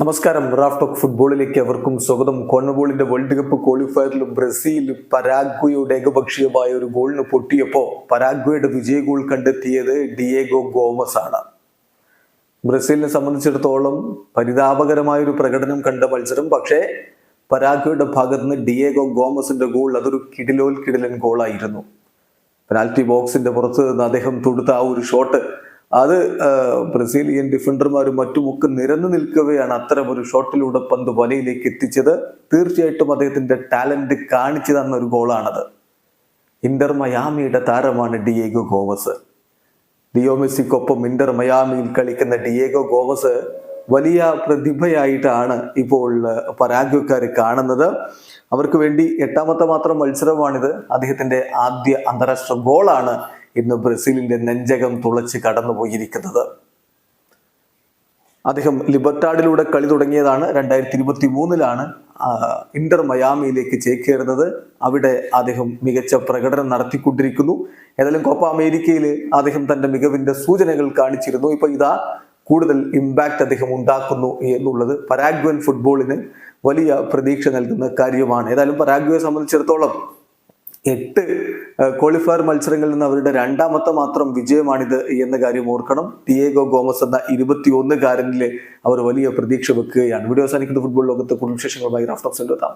നമസ്കാരം. Raf talk ഫുട്ബോളിലേക്ക് അവർക്കും സ്വാഗതം. കോൺബോളിന്റെ വേൾഡ് കപ്പ് ക്വാളിഫയറിൽ ബ്രസീൽ പരാഗ്വയുടെ ഏകപക്ഷീയമായ ഒരു ഗോളിന് പൊട്ടിയപ്പോൾ പരാഗ്വയുടെ വിജയ ഗോൾ കണ്ടെത്തിയത് ഡിയേഗോ ഗോമസ് ആണ് ബ്രസീലിനെ സംബന്ധിച്ചിടത്തോളം പരിതാപകരമായ ഒരു പ്രകടനം കണ്ട മത്സരം. പക്ഷേ പരാഗ്വയുടെ ഭാഗത്ത് നിന്ന് ഡിയേഗോ ഗോമസിന്റെ ഗോൾ അതൊരു കിടിലോൽ കിടിലൻ ഗോളായിരുന്നു. പെനാൽറ്റി ബോക്സിന്റെ പുറത്ത് നിന്ന് അദ്ദേഹം തൊടുത്ത ആ ഒരു ഷോട്ട് അത് ബ്രസീലിയൻ ഡിഫൻഡർമാരും മറ്റുമൊക്കെ നിരന്നു നിൽക്കവെയാണ് അത്തരം ഒരു ഷോട്ടിലൂടെ പന്ത് വലയിലേക്ക് എത്തിച്ചത്. തീർച്ചയായിട്ടും അദ്ദേഹത്തിന്റെ ടാലന്റ് കാണിച്ചു തന്ന ഒരു ഗോളാണത്. ഇന്റർ മയാമിയുടെ താരമാണ് ഡിയേഗോ ഗോവസ്. ഡിയോ മെസ്സിക്കൊപ്പം ഇന്റർ മയാമിയിൽ കളിക്കുന്ന ഡിയേഗോ ഗോവസ് വലിയ പ്രതിഭയായിട്ടാണ് ഇപ്പോൾ പരാഗ്വക്കാർ കാണുന്നത്. അവർക്ക് വേണ്ടി എട്ടാമത്തെ മാത്രം മത്സരമാണിത്. അദ്ദേഹത്തിന്റെ ആദ്യ അന്താരാഷ്ട്ര ഗോളാണ് ഇന്ന് ബ്രസീലിന്റെ നെഞ്ചകം തുളച്ച് കടന്നുപോയിരിക്കുന്നത്. അദ്ദേഹം ലിബർട്ടാഡിലൂടെ കളി തുടങ്ങിയതാണ്. രണ്ടായിരത്തി ഇരുപത്തി മൂന്നിലാണ് ഇന്റർ മയാമിയിലേക്ക് ചേക്കേറുന്നത്. അവിടെ അദ്ദേഹം മികച്ച പ്രകടനം നടത്തിക്കൊണ്ടിരിക്കുന്നു. ഏതായാലും കോപ്പ അമേരിക്കയിൽ അദ്ദേഹം തന്റെ മികവിന്റെ സൂചനകൾ കാണിച്ചിരുന്നു. ഇപ്പൊ ഇതാ കൂടുതൽ ഇമ്പാക്റ്റ് അദ്ദേഹം ഉണ്ടാക്കുന്നു എന്നുള്ളത് പരാഗ്വൻ ഫുട്ബോളിന് വലിയ പ്രതീക്ഷ നൽകുന്ന കാര്യമാണ്. ഏതായാലും പരാഗ്വയെ സംബന്ധിച്ചിടത്തോളം എട്ട് ക്വാളിഫയർ മത്സരങ്ങളിൽ നിന്ന് അവരുടെ രണ്ടാമത്തെ മാത്രം വിജയമാണിത് എന്ന കാര്യം ഓർക്കണം. ടിയേഗോ ഗോമസ് എന്ന ഇരുപത്തി കാരനിൽ അവർ വലിയ പ്രതീക്ഷ വെക്കുകയാണ്. വീഡിയോ അവസാനിക്കുന്ന. ഫുട്ബോൾ ലോകത്ത് കുടുംബ വിശേഷങ്ങളുമായി റാഫ്റ്റോക്സ് എത്താം.